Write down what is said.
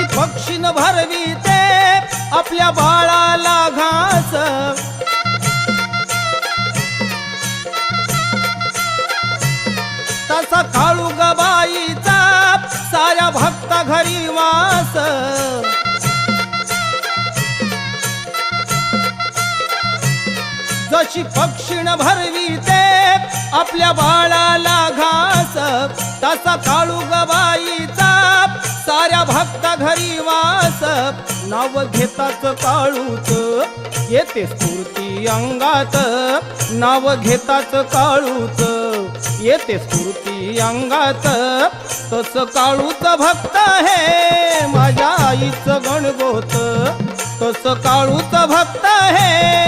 पक्षीन भरविते आपल्या बाळाला घास. तसा काळू गबाईचा साऱ्या भक्ता घरी वास. जशी पक्षीण भरविते आपल्या बाळाला घास. तसा काळू गबाई भक्त घरी वास. नाव घेताच काळूच. येते स्फूर्ती अंगात. नाव घेताच काळूच. येते स्फूर्ती अंगात. तस काळूच भक्त हे माझ्या आईचं गणगोत तस काळूच भक्त हे